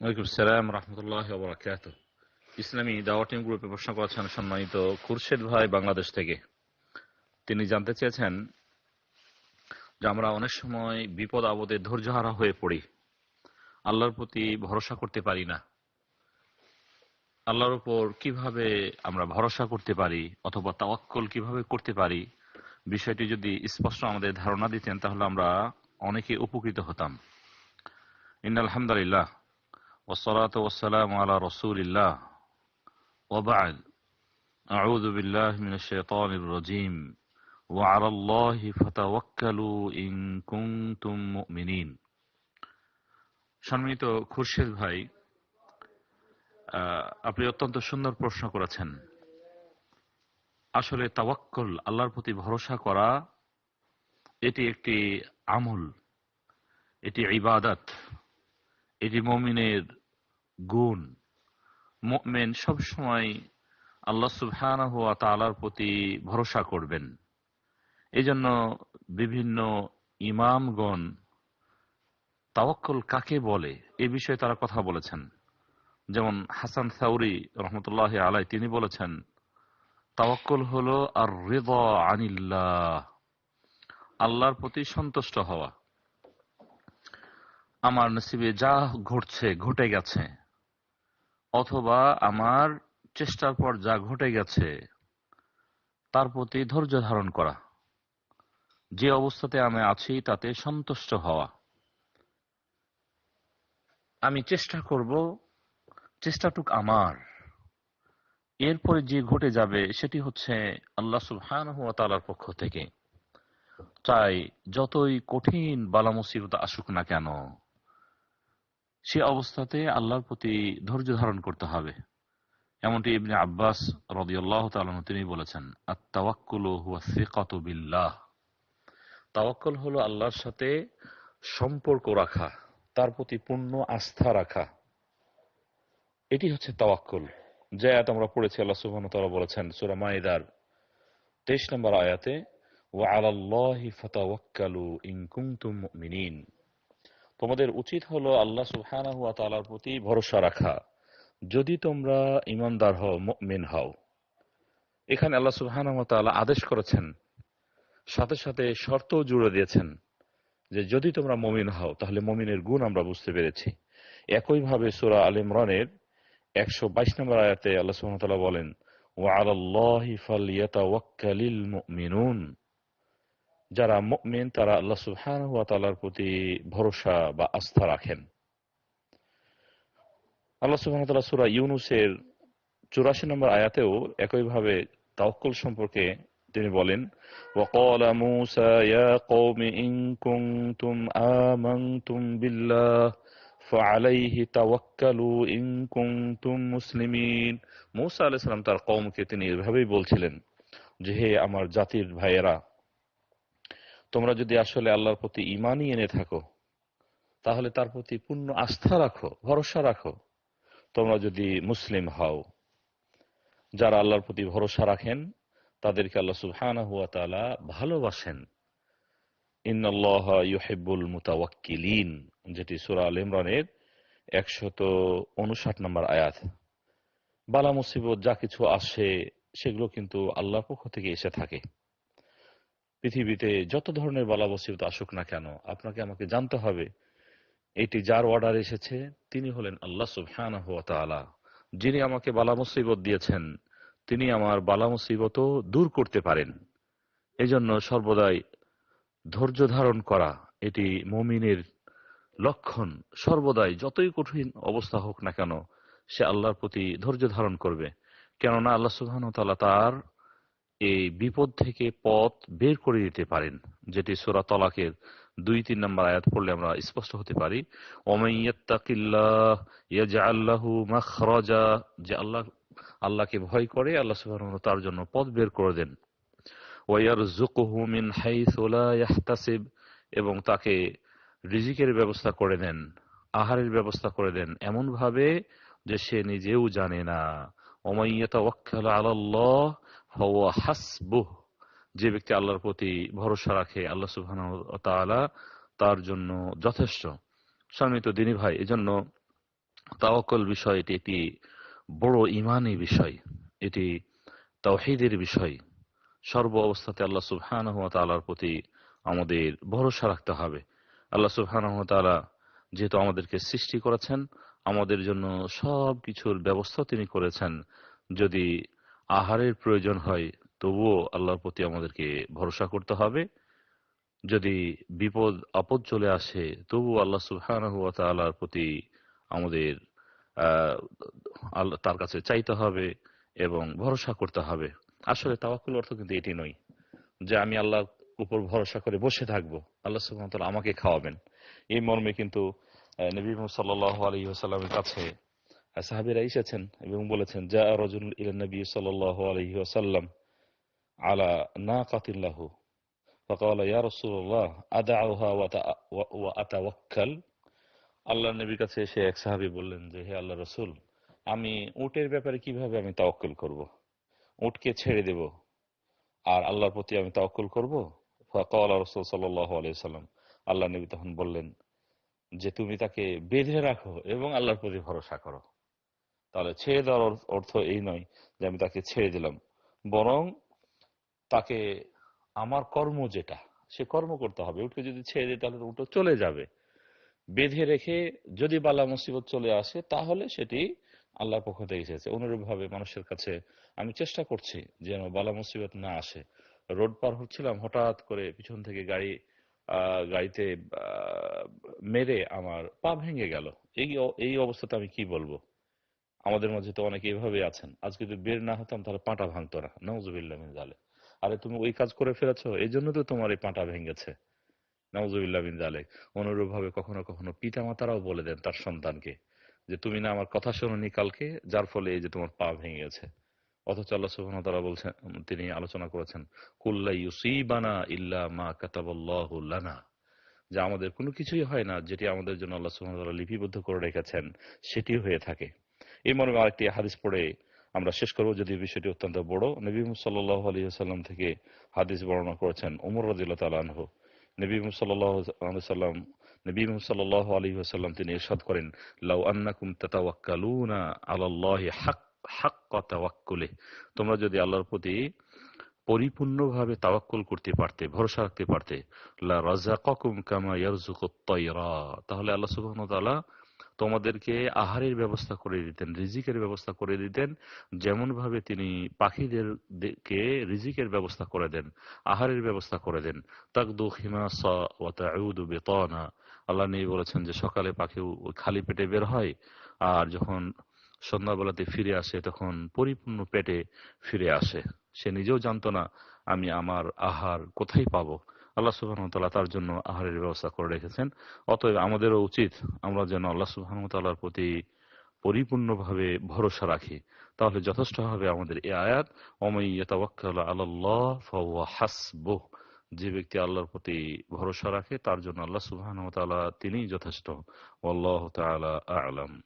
ওয়ালাইকুম সালাম রহমতুল্লাহ বরাকাত ইসলামী দাওয়া গ্রুপে প্রশ্ন করেছেন সম্মানিত খুরশেদ ভাই বাংলাদেশ থেকে। তিনি জানতে চেয়েছেন যে আমরা অনেক সময় বিপদ আপদে ধৈর্যহারা হয়ে পড়ি। আল্লাহর প্রতি ভরসা করতে পারি না। আল্লাহর উপর কীভাবে আমরা ভরসা করতে পারি অথবা তাওয়াক্কল কীভাবে করতে পারি, বিষয়টি যদি স্পষ্ট আমাদের ধারণা দিতেন তাহলে আমরা অনেকে উপকৃত হতাম। ইন আলহামদুলিল্লাহ والصلاة والسلام على رسول الله وبعد أعوذ بالله من الشيطان الرجيم وعلى الله فتوكلوا إن كنتم مؤمنين সম্মানিত খুরশেদ ভাই আহ, আপনি অত্যন্ত সুন্দর প্রশ্ন করেছেন আসলে তাওয়াক্কল আল্লাহর প্রতি ভরসা করা এটি একটি আমল এটি ইবাদত এটি মমিনের গুণ, মুমিন সবসময় আল্লাহ সুবহানাহু ওয়া তাআলার প্রতি ভরসা করবেন। এজন্য বিভিন্ন ইমামগণ তাওয়াক্কল কাকে বলে এ বিষয়ে তারা কথা বলেছেন। যেমন হাসান সাউরি রহমতুল্লাহ আলাই তিনি বলেছেন, তাওয়াক্কল হলো আর রিদা আনিল্লাহ, আল্লাহর প্রতি সন্তুষ্ট হওয়া। আমার নসিবে যা ঘটছে, ঘটে গেছে। অথবা আমার চেষ্টার পর যা ঘটে গেছে, তার প্রতি ধৈর্য ধারণ করা। যে অবস্থাতে আমি আছি, তাতে সন্তুষ্ট হওয়া। আমি চেষ্টা করব, চেষ্টাটুক আমার। এরপরে যে ঘটে যাবে, সেটি হচ্ছে আল্লাহ সুবহানাহু ওয়া তাআলার পক্ষ থেকে। চাই যতই কঠিন বালা মুসিবত আসুক না কেন সে অবস্থাতে আল্লাহর প্রতি ধৈর্য ধারণ করতে হবে। এমনটি ইবনে আব্বাস রাদিয়াল্লাহু তাআলা তিনি বলেছেন সিকাতু বিল্লাহ। তাওয়াক্কুল হলো আল্লাহর সাথে সম্পর্ক রাখা, তার প্রতি পূর্ণ আস্থা রাখা। এটি হচ্ছে তাওয়াক্কুল। যে আয়াত আমরা পড়েছি, আল্লাহ সুবহানাহু ওয়া তাআলা বলেছেন, সূরা মাইদার 23 নম্বর আয়াতে, ওয়া আলাল্লাহি ফাতাওয়াক্কালু ইন কুনতুম তোমাদের উচিত হলো আল্লাহ তাআলার প্রতি ভরসা রাখা। যদি তোমরা ইমানদার হও, মুমিন হও। এখানে আল্লাহ সুবহানাহু ওয়া তাআলা আদেশ করেছেন, সাথে সাথে শর্তও জুড়ে দিয়েছেন যে যদি তোমরা মমিন হও, তাহলে মমিনের গুণ আমরা বুঝতে পেরেছি। একইভাবে সূরা আল ইমরানের একশো বাইশ নম্বর আয়াতে আল্লাহ তাআলা বলেন, ওয়া আলাল্লাহি ফালইয়াতাওয়াক্কালিল মুমিনুন। যারা মুমিন তারা আল্লাহ সুবহানাহু ওয়া তাআলার প্রতি ভরসা বা আস্থা রাখেন আল্লাহ সুবহানাহু ওয়া তাআলা সূরা ইউনূসের 84 নম্বর আয়াতেও একইভাবে তাওয়াক্কুল সম্পর্কে তিনি বলেন وقال موسى يا قوم إن كنتم آمنتم بالله فعليه توكلوا إن كنتم মুসলিমিন মুসা আলাইহিস সালাম তার কওমকে তিনি এভাবেই বলছিলেন যে হে আমার জাতির ভাইয়েরা তোমরা যদি আসলে আল্লাহর প্রতি ইমানই এনে থাকো, তাহলে তার প্রতি পূর্ণ আস্থা রাখো, ভরসা রাখো। তোমরা যদি মুসলিম হও, যারা আল্লাহর প্রতি ভরসা রাখেন, তাদেরকে আল্লাহ সুবহানাহু ওয়া তাআলা ভালোবাসেন। ইন্নাল্লাহ ইউহিব্বুল মুতাওয়াক্কিলিন, যেটি সূরা আল ইমরানের 159 নম্বর আয়াত। বালা মুসিবত যা কিছু আসে, সেগুলো কিন্তু আল্লাহর পক্ষ থেকে এসে থাকে। পৃথিবীতে যত ধরনের বালা মুসিবত আসুক না কেন, আপনাকে আমাকে জানতে হবে, এটি যার অর্ডার এসেছে, তিনি হলেন আল্লাহ সুবহানাহু ওয়া যিনি আমাকে বালা মুসিবত দিয়েছেন, তিনি আমার বালা মুসিবতও দূর করতে পারেন। এজন্য সর্বদাই ধৈর্য ধারণ করা, এটি মমিনের লক্ষণ। সর্বদাই যতই কঠিন অবস্থা হোক না কেন, সে আল্লাহর প্রতি ধৈর্য ধারণ করবে। কেননা আল্লাহ সুবহানাহু ওয়া তার এই বিপদ থেকে পথ বের করে দিতে পারেন, যেটি সূরা তলাকের দুই, তিন নম্বর আয়াত পড়লে আমরা স্পষ্ট হতে পারি। যে আল্লাহ, আল্লাহকে ভয় করে, আল্লাহ সুবহানাহু তার জন্য পথ বের করে দেন। এবং তাকে রিজিকের ব্যবস্থা করে দেন, আহারের ব্যবস্থা করে দেন এমন ভাবে যে সে নিজেও জানে না। ওমাইয়াতাওয়াক্কাল আলাল্লাহ হাসবুহ, যে ব্যক্তি আল্লাহর প্রতি ভরসা রাখে, আল্লাহ সুবহানাহু ওয়া তার জন্য যথেষ্ট। সম্মানিত দিনী ভাই, এজন্য তাওয়াক্কল বিষয় এটি একটি বড় ইমানি বিষয়, এটি তাওহীদের বিষয়। সর্ব অবস্থাতে আল্লাহ সুবহানাহু ওয়া তাআলার প্রতি আমাদের ভরসা রাখতে হবে। আল্লাহ সুবহানাহু ওয়া তাআলা যেহেতু আমাদেরকে সৃষ্টি করেছেন, আমাদের জন্য সব কিছুর ব্যবস্থা তিনি করেছেন। যদি আহারের প্রয়োজন হয়, তবুও আল্লাহর প্রতি আমাদেরকে ভরসা করতে হবে। যদি বিপদ, আপদ চলে আসে তবু আল্লাহ তাআলার প্রতি আমাদের তার কাছে চাইতে হবে এবং ভরসা করতে হবে। আসলে তাওয়াক্কুল অর্থ কিন্তু এটি নয় যে আমি আল্লাহর উপর ভরসা করে বসে থাকব। আল্লাহ সুবহানাহু আমাকে খাওয়াবেন। এই মর্মে কিন্তু নবী মুহাম্মদ সাল্লাল্লাহু আলাইহি কাছে সাহাবীরা এসেছেন এবং বলেছেন যা রাজুল ইলা নবী সাল্লাল্লাহু আলাইহি ওয়াসাল্লাম আলা নাকাতিন লাহু فقال يا رسول الله أدعوها وأتأ- و- وأتوكل আল্লাহ নবীর কাছে এসে এক সাহাবী বললেন যে হে আল্লাহ রসুল আমি উটের ব্যাপারে কিভাবে আমি তাওয়াক্কুল করব উটকে ছেড়ে দেব আর আল্লাহর প্রতি আমি তাওয়াক্কুল করব ফাকাল রাসূল সাল্লাল্লাহু আলাইহি সাল্লাম আল্লাহ নবী তখন বললেন যে তুমি তাকে বেঁধে রাখো এবং আল্লাহর প্রতি ভরসা করো তাহলে ছেড়ে দেওয়ার অর্থ- এই নয় যে আমি তাকে ছেড়ে দিলাম। বরং তাকে আমার কর্ম যেটা, সে কর্ম করতে হবে। উঠকে যদি ছেড়ে দিই তাহলে উঠো চলে যাবে। বেঁধে রেখে যদি বালা মুসিবত চলে আসে, তাহলে সেটি আল্লাহর পক্ষ থেকে এসেছে। অনুরূপ ভাবে মানুষের কাছে আমি চেষ্টা করছি যেন বালা মুসিবত না আসে। রোড পার হচ্ছিলাম, হঠাৎ করে পিছন থেকে গাড়ি গাড়িতে মেরে আমার পা ভেঙে গেল। এই এই অবস্থাতে আমি কি বলব? আমাদের মধ্যে তো অনেকে এইভাবে আছেন। আজকে যদি বের না হতাম, তাহলে পাটা ভাঙতো না। নওজুবিল্লাহ মিন জালে আরে তুমি ওই কাজ করে ফেলেছো? এই জন্য তো তোমার এই পাটা ভেঙেছে। নওজুবিল্লাহ মিন জালেক অনুরূপ ভাবে কখনো কখনো পিতা মাতারাও বলে দেন তার সন্তানকে যে, তুমি না আমার কথা শোনোনি কালকে, যার ফলে এই যে তোমার পা ভেঙে গেছে অথচ আল্লাহ সুবহানাহু তারা বলছেন, তিনি আলোচনা করেছেন কুল্লা ইউসিবানা ইল্লা মা কাতাবাল্লাহু লানা। যে, আমাদের কোনো কিছুই হয় না যেটি আমাদের জন্য আল্লাহ সুবহানাহু ওয়া তাআলা লিপিবদ্ধ করে রেখেছেন, সেটি হয়ে থাকে। এই মর্মে আরেকটি হাদিস পড়ে আমরা শেষ করব যদি বিষয়টি অত্যন্ত বড়। নবী সাল্লাল্লাহু আলাইহি থেকে হাদিস বর্ণনা করেছেন নবী মুহাম্মদ সাল্লাল্লাহু আলাইহি তিনি ইরশাদ করেন, লাউ আন্নাকুম তাতাওয়াক্কালুনা হাক, হাক্কা তাওয়াক্কুলিহ। তোমরা যদি আল্লাহর প্রতি পরিপূর্ণভাবে তাওয়াক্কুল করতে পারতে, ভরসা রাখতে পারতে, লা রাযাকাকুম কামা ইয়ারযুকুত তায়রা তাহলে আল্লাহ সুবহানাহু ওয়া তাআলা তোমাদেরকে আহারের ব্যবস্থা করে দিতেন, রিজিকের ব্যবস্থা করে দিতেন যেমন ভাবে তিনি পাখিদেরকে রিজিকের ব্যবস্থা করে দেন, আহারের ব্যবস্থা করে দেন। তাকদু হিমাসা ওয়া বিতানা। আল্লাহ নেই বলেছেন যে সকালে পাখি খালি পেটে বের হয় আর যখন সন্ধ্যাবেলাতে ফিরে আসে তখন পরিপূর্ণ পেটে ফিরে আসে। সে নিজেও জানতো না, আমি আমার আহার কোথায় পাবো। আল্লাহ ওয়া তার জন্য আহারের ব্যবস্থা করে রেখেছেন। অতএব আমাদেরও উচিত আমরা যেন আল্লাহ ওয়া প্রতি পরিপূর্ণভাবে ভরসা রাখি। তাহলে যথেষ্ট হবে আমাদের এই আয়াত ওমাই ইয়াতাওয়াক্কালু আলাল্লাহ ফাহুয়া হাসবুহ। যে ব্যক্তি আল্লাহর প্রতি ভরসা রাখে, তার জন্য আল্লাহ ওয়া তাআলা তিনিই যথেষ্ট। আল্লাহ তাআলা আ'লাম।